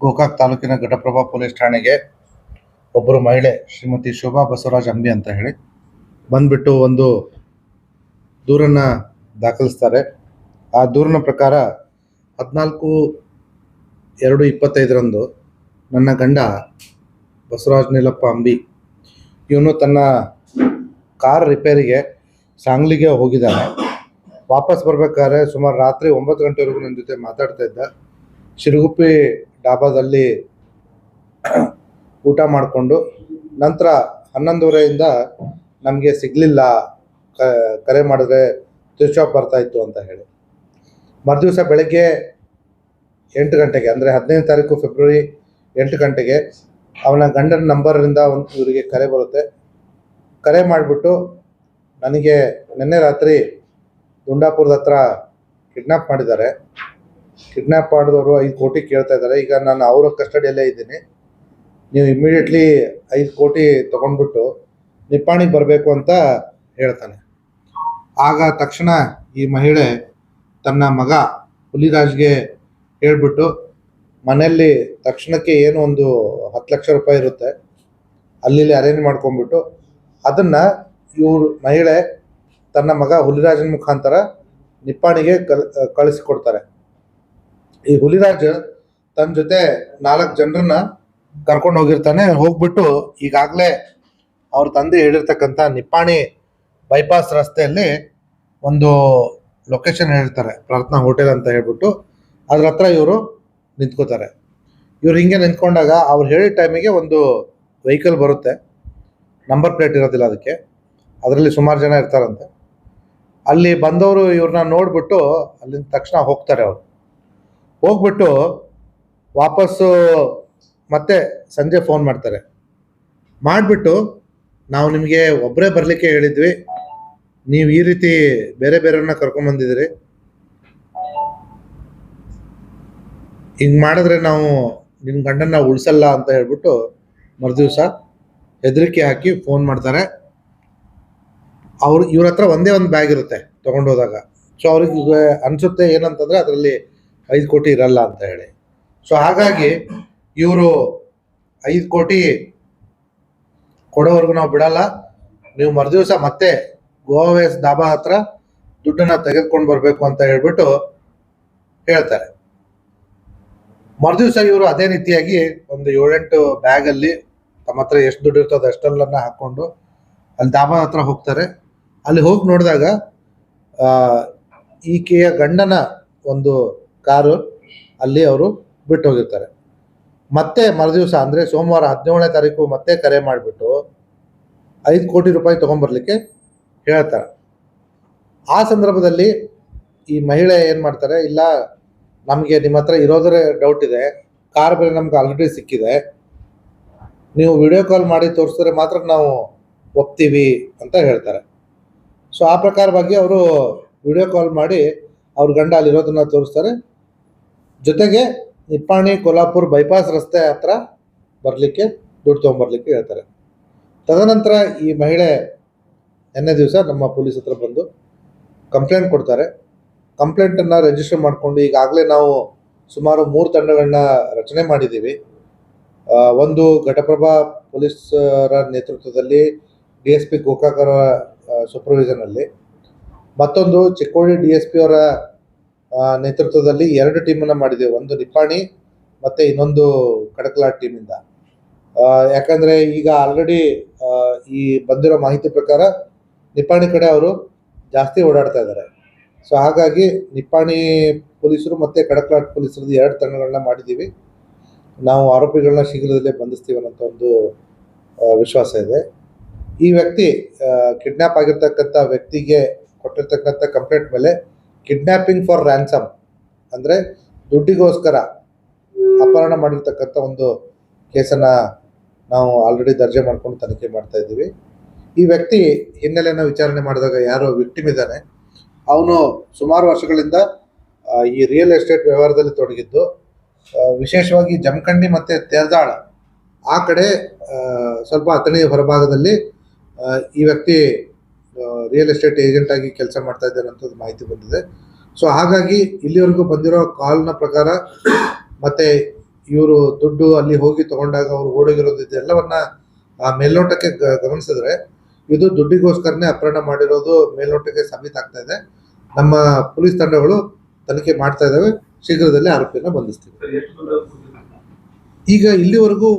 ಗೋಕಾಕ್ ತಾಲೂಕಿನ ಘಟಪ್ರಭಾ ಪೊಲೀಸ್ ಠಾಣೆಗೆ ಒಬ್ಬರು ಮಹಿಳೆ, ಶ್ರೀಮತಿ ಶೋಭಾ ಬಸವರಾಜ್ ಅಂಬಿ ಅಂತ ಹೇಳಿ, ಬಂದ್ಬಿಟ್ಟು ಒಂದು ದೂರನ್ನ ದಾಖಲಿಸ್ತಾರೆ. ಆ ದೂರಿನ ಪ್ರಕಾರ ಹದಿನಾಲ್ಕು ಎರಡು ಇಪ್ಪತ್ತೈದರಂದು ನನ್ನ ಗಂಡ ಬಸವರಾಜ್ ನೀಲಪ್ಪ ಅಂಬಿ, ಇವನು ತನ್ನ ಕಾರ್ ರಿಪೇರಿಗೆ ಸಾಂಗ್ಲಿಗೆ ಹೋಗಿದ್ದಾನೆ. ವಾಪಸ್ ಬರ್ಬೇಕಾದ್ರೆ ಸುಮಾರು ರಾತ್ರಿ ಒಂಬತ್ತು ಗಂಟೆವರೆಗೂ ನನ್ನ ಜೊತೆ ಮಾತಾಡ್ತಾ ಇದ್ದ. ಶಿರುಗುಪ್ಪಿ ಡಾಬಾದಲ್ಲಿ ಊಟ ಮಾಡಿಕೊಂಡು ನಂತರ ಹನ್ನೊಂದುವರೆಯಿಂದ ನಮಗೆ ಸಿಗಲಿಲ್ಲ. ಕರೆ ಮಾಡಿದ್ರೆ ಸ್ವಿಚ್ ಆಫ್ ಬರ್ತಾ ಇತ್ತು ಅಂತ ಹೇಳಿ. ಮರುದಿವಸ ಬೆಳಗ್ಗೆ ಎಂಟು ಗಂಟೆಗೆ, ಅಂದರೆ ಹದಿನೈದು ತಾರೀಕು ಫೆಬ್ರವರಿ ಎಂಟು ಗಂಟೆಗೆ ಅವನ ಗಂಡನ ನಂಬರಿಂದ ಒಂದು ಇವರಿಗೆ ಕರೆ ಬರುತ್ತೆ. ಕರೆ ಮಾಡಿಬಿಟ್ಟು ನನಗೆ ನಿನ್ನೆ ರಾತ್ರಿ ದುಂಡಾಪುರದ ಹತ್ರ ಕಿಡ್ನಾಪ್ ಮಾಡಿದ್ದಾರೆ. ಕಿಡ್ನಾಪ್ ಮಾಡಿದವರು ಐದು ಕೋಟಿ ಕೇಳ್ತಾ ಇದ್ದಾರೆ. ಈಗ ನಾನು ಅವರ ಕಸ್ಟಡಿಯಲ್ಲೇ ಇದ್ದೀನಿ. ನೀವು ಇಮಿಡಿಯೇಟ್ಲಿ ಐದು ಕೋಟಿ ತೊಗೊಂಡ್ಬಿಟ್ಟು ನಿಪ್ಪಾಣಿಗೆ ಬರಬೇಕು ಅಂತ ಹೇಳ್ತಾನೆ. ಆಗ ತಕ್ಷಣ ಈ ಮಹಿಳೆ ತನ್ನ ಮಗ ಹುಲಿರಾಜ್ಗೆ ಹೇಳ್ಬಿಟ್ಟು ಮನೆಯಲ್ಲಿ ತಕ್ಷಣಕ್ಕೆ ಏನು ಒಂದು ಹತ್ತು ಲಕ್ಷ ರೂಪಾಯಿ ಇರುತ್ತೆ. ಅಲ್ಲಿ ಅರೇಂಜ್ ಮಾಡ್ಕೊಂಬಿಟ್ಟು ಅದನ್ನು ಇವರು ಮಹಿಳೆ ತನ್ನ ಮಗ ಹುಲಿರಾಜನ ಮುಖಾಂತರ ನಿಪ್ಪಾಣಿಗೆ ಕಲ್, ಕಳಿಸಿಕೊಡ್ತಾರೆ. ಈ ಹುಲಿರಾಜ್ ತನ್ನ ಜೊತೆ ನಾಲ್ಕು ಜನರನ್ನ ಕರ್ಕೊಂಡು ಹೋಗಿರ್ತಾನೆ. ಹೋಗ್ಬಿಟ್ಟು ಈಗಾಗಲೇ ಅವ್ರ ತಂದೆ ಹೇಳಿರ್ತಕ್ಕಂಥ ನಿಪ್ಪಾಣಿ ಬೈಪಾಸ್ ರಸ್ತೆಯಲ್ಲಿ ಒಂದು ಲೊಕೇಶನ್ ಹೇಳಿರ್ತಾರೆ. ಪ್ರಾರ್ಥನಾ ಹೋಟೆಲ್ ಅಂತ ಹೇಳ್ಬಿಟ್ಟು. ಅದ್ರ ಹತ್ರ ಇವರು ನಿಂತ್ಕೋತಾರೆ. ಇವ್ರು ಹಿಂಗೆ ನಿಂತ್ಕೊಂಡಾಗ ಅವ್ರು ಹೇಳಿದ ಟೈಮಿಗೆ ಒಂದು ವೆಹಿಕಲ್ ಬರುತ್ತೆ. ನಂಬರ್ ಪ್ಲೇಟ್ ಇರೋದಿಲ್ಲ ಅದಕ್ಕೆ. ಅದರಲ್ಲಿ ಸುಮಾರು ಜನ ಇರ್ತಾರಂತೆ. ಅಲ್ಲಿ ಬಂದವರು ಇವ್ರನ್ನ ನೋಡ್ಬಿಟ್ಟು ಅಲ್ಲಿಂದ ತಕ್ಷಣ ಹೋಗ್ತಾರೆ ಅವರು. ಹೋಗ್ಬಿಟ್ಟು ವಾಪಸ್ಸು ಮತ್ತೆ ಸಂಜೆ ಫೋನ್ ಮಾಡ್ತಾರೆ. ಮಾಡಿಬಿಟ್ಟು ನಾವು ನಿಮಗೆ ಒಬ್ಬರೇ ಬರಲಿಕ್ಕೆ ಹೇಳಿದ್ವಿ. ನೀವು ಈ ರೀತಿ ಬೇರೆ ಬೇರೆಯವ್ರನ್ನ ಕರ್ಕೊಂಬಂದಿದ್ದೀರಿ ಹಿಂಗೆ ಮಾಡಿದ್ರೆ ನಾವು ನಿಮ್ಮ ಗಂಡನ್ನ ಉಳಿಸಲ್ಲ ಅಂತ ಹೇಳ್ಬಿಟ್ಟು ಮರುದಿವಸ ಹೆದರಿಕೆ ಹಾಕಿ ಫೋನ್ ಮಾಡ್ತಾರೆ. ಅವ್ರು ಇವ್ರ ಹತ್ರ ಒಂದೇ ಒಂದು ಬ್ಯಾಗ್ ಇರುತ್ತೆ ತೊಗೊಂಡೋದಾಗ ಸೊ ಅವ್ರಿಗೆ ಅನಿಸುತ್ತೆ ಏನಂತಂದರೆ ಅದರಲ್ಲಿ ಐದು ಕೋಟಿ ಇರಲ್ಲ ಅಂತ ಹೇಳಿ. ಸೊ ಹಾಗಾಗಿ ಇವರು ಐದು ಕೋಟಿ ಕೊಡೋವರೆಗೂ ನಾವು ಬಿಡಲ್ಲ. ನೀವು ಮರುದಿವಸ ಮತ್ತೆ ಗೋವಾವೇಸ್ ದಾಬಾ ಹತ್ರ ದುಡ್ಡನ್ನ ತೆಗೆದುಕೊಂಡು ಬರಬೇಕು ಅಂತ ಹೇಳ್ಬಿಟ್ಟು ಹೇಳ್ತಾರೆ. ಮರುದಿವಸ ಇವರು ಅದೇ ರೀತಿಯಾಗಿ ಒಂದು ಏಳೆಂಟು ಬ್ಯಾಗಲ್ಲಿ ತಮ್ಮ ಹತ್ರ ಎಷ್ಟು ದುಡ್ಡು ಇರ್ತದೆ ಅಷ್ಟೆಲ್ಲನ್ನ ಹಾಕ್ಕೊಂಡು ಅಲ್ಲಿ ದಾಬಾ ಹತ್ರ ಹೋಗ್ತಾರೆ. ಅಲ್ಲಿ ಹೋಗಿ ನೋಡಿದಾಗ ಈಕೆಯ ಗಂಡನ ಒಂದು ಕಾರು ಅಲ್ಲಿ ಅವರು ಬಿಟ್ಟು ಹೋಗಿರ್ತಾರೆ. ಮತ್ತೆ ಮರುದಿವಸ ಅಂದರೆ ಸೋಮವಾರ ಹದಿನೇಳನೇ ತಾರೀಕು ಮತ್ತೆ ಕರೆ ಮಾಡಿಬಿಟ್ಟು ಐದು ಕೋಟಿ ರೂಪಾಯಿ ತೊಗೊಂಬರ್ಲಿಕ್ಕೆ ಹೇಳ್ತಾರೆ. ಆ ಸಂದರ್ಭದಲ್ಲಿ ಈ ಮಹಿಳೆ ಏನು ಮಾಡ್ತಾರೆ, ಇಲ್ಲ ನಮಗೆ ನಿಮ್ಮ ಹತ್ರ ಇರೋದ್ರೆ ಡೌಟ್ ಇದೆ ಕಾರ್ ಬೆಲೆ ನಮ್ಗೆ ಆಲ್ರೆಡಿ ಸಿಕ್ಕಿದೆ, ನೀವು ವಿಡಿಯೋ ಕಾಲ್ ಮಾಡಿ ತೋರಿಸಿದ್ರೆ ಮಾತ್ರ ನಾವು ಒಪ್ತೀವಿ ಅಂತ ಹೇಳ್ತಾರೆ. ಸೊ ಆ ಪ್ರಕಾರವಾಗಿ ಅವರು ವಿಡಿಯೋ ಕಾಲ್ ಮಾಡಿ ಅವ್ರ ಗಂಡ ಅಲ್ಲಿರೋದನ್ನ ತೋರಿಸ್ತಾರೆ. ಜೊತೆಗೆ ನಿಪ್ಪಾಣಿ, ಕೊಲ್ಹಾಪುರ್ ಬೈಪಾಸ್ ರಸ್ತೆ ಹತ್ರ ಬರಲಿಕ್ಕೆ, ದುಡ್ಡು ತೊಗೊಂಬರ್ಲಿಕ್ಕೆ ಹೇಳ್ತಾರೆ. ತದನಂತರ ಈ ಮಹಿಳೆ ನಿನ್ನೆ ದಿವಸ ನಮ್ಮ ಪೊಲೀಸ್ ಹತ್ರ ಬಂದು ಕಂಪ್ಲೇಂಟ್ ಕೊಡ್ತಾರೆ. ಕಂಪ್ಲೇಂಟನ್ನು ರಿಜಿಸ್ಟರ್ ಮಾಡಿಕೊಂಡು ಈಗಾಗಲೇ ನಾವು ಸುಮಾರು ಮೂರು ತಂಡಗಳನ್ನ ರಚನೆ ಮಾಡಿದ್ದೀವಿ. ಒಂದು ಘಟಪ್ರಭಾ ಪೊಲೀಸರ ನೇತೃತ್ವದಲ್ಲಿ ಡಿ ಎಸ್ ಪಿ ಗೋಕಾಕರ ಸೂಪರ್ವಿಷನಲ್ಲಿ ಮತ್ತೊಂದು ಚಿಕ್ಕೋಡಿ ಡಿ ಎಸ್ ಪಿ ಅವರ ನೇತೃತ್ವದಲ್ಲಿ ಎರಡು ಟೀಮನ್ನು ಮಾಡಿದ್ದೇವೆ. ಒಂದು ನಿಪ್ಪಾಣಿ ಮತ್ತು ಇನ್ನೊಂದು ಕಡಕಲಾಟ್ ಟೀಮಿಂದ ಯಾಕಂದರೆ ಈಗ ಆಲ್ರೆಡಿ ಈ ಬಂದಿರೋ ಮಾಹಿತಿ ಪ್ರಕಾರ ನಿಪ್ಪಾಣಿ ಕಡೆ ಅವರು ಜಾಸ್ತಿ ಓಡಾಡ್ತಾ ಇದ್ದಾರೆ. ಸೊ ಹಾಗಾಗಿ ನಿಪ್ಪಾಣಿ ಪೊಲೀಸರು ಮತ್ತು ಕಡಕ್ಲಾಟ್ ಪೊಲೀಸರದ್ದು ಎರಡು ತಂಡಗಳನ್ನ ಮಾಡಿದ್ದೀವಿ. ನಾವು ಆರೋಪಿಗಳನ್ನ ಶೀಘ್ರದಲ್ಲೇ ಬಂಧಿಸ್ತೀವಿ ಅನ್ನೋಂಥ ಒಂದು ವಿಶ್ವಾಸ ಇದೆ. ಈ ವ್ಯಕ್ತಿ ಕಿಡ್ನ್ಯಾಪ್ ಆಗಿರ್ತಕ್ಕಂಥ ವ್ಯಕ್ತಿಗೆ ಕೊಟ್ಟಿರ್ತಕ್ಕಂಥ ಕಂಪ್ಲೇಂಟ್ ಮೇಲೆ ಕಿಡ್ನ್ಯಾಪಿಂಗ್ ಫಾರ್ ರ್ಯಾನ್ಸಮ್ ಅಂದರೆ ದುಡ್ಡಿಗೋಸ್ಕರ ಅಪಹರಣ ಮಾಡಿರ್ತಕ್ಕಂಥ ಒಂದು ಕೇಸನ್ನು ನಾವು ಆಲ್ರೆಡಿ ದರ್ಜೆ ಮಾಡಿಕೊಂಡು ತನಿಖೆ ಮಾಡ್ತಾ ಇದ್ದೀವಿ. ಈ ವ್ಯಕ್ತಿ ಹಿನ್ನೆಲೆಯನ್ನು ವಿಚಾರಣೆ ಮಾಡಿದಾಗ ಯಾರು ವಿಕ್ಟಿಮ್ ಇದ್ದಾನೆ. ಅವನು ಸುಮಾರು ವರ್ಷಗಳಿಂದ ಈ ರಿಯಲ್ ಎಸ್ಟೇಟ್ ವ್ಯವಹಾರದಲ್ಲಿ ತೊಡಗಿದ್ದು ವಿಶೇಷವಾಗಿ ಜಮಖಂಡಿ ಮತ್ತು ತೇರ್ದಾಳ, ಆ ಕಡೆ ಸ್ವಲ್ಪ ಅಥಣಿ ಹೊರಭಾಗದಲ್ಲಿ ಈ ವ್ಯಕ್ತಿ ರಿಯಲ್ ಎಸ್ಟೇಟ್ ಏಜೆಂಟ್ ಆಗಿ ಕೆಲಸ ಮಾಡ್ತಾ ಇದ್ದಾರೆ ಅಂತ ಮಾಹಿತಿ ಬಂದಿದೆ. ಸೊ ಹಾಗಾಗಿ ಇಲ್ಲಿವರೆಗೂ ಬಂದಿರೋ ಕಾಲ್ನ ಪ್ರಕಾರ ಮತ್ತೆ ಇವರು ದುಡ್ಡು ಅಲ್ಲಿ ಹೋಗಿ ತಗೊಂಡಾಗ ಅವರು ಓಡೋಗಿರೋದು ಇದೆಲ್ಲವನ್ನ ಮೇಲ್ನೋಟಕ್ಕೆ ಗಮನಿಸಿದ್ರೆ ಇದು ದುಡ್ಡಿಗೋಸ್ಕರನೇ ಅಪಹರಣ ಮಾಡಿರೋದು ಮೇಲ್ನೋಟಕ್ಕೆ ಸಾಬೀತಾಗ್ತಾ ಇದೆ. ನಮ್ಮ ಪೊಲೀಸ್ ತಂಡಗಳು ತನಿಖೆ ಮಾಡ್ತಾ ಇದ್ದಾವೆ ಶೀಘ್ರದಲ್ಲೇ ಆರೋಪಿಯನ್ನು ಬಂಧಿಸ್ತೀವಿ? ಈಗ ಇಲ್ಲಿವರೆಗೂ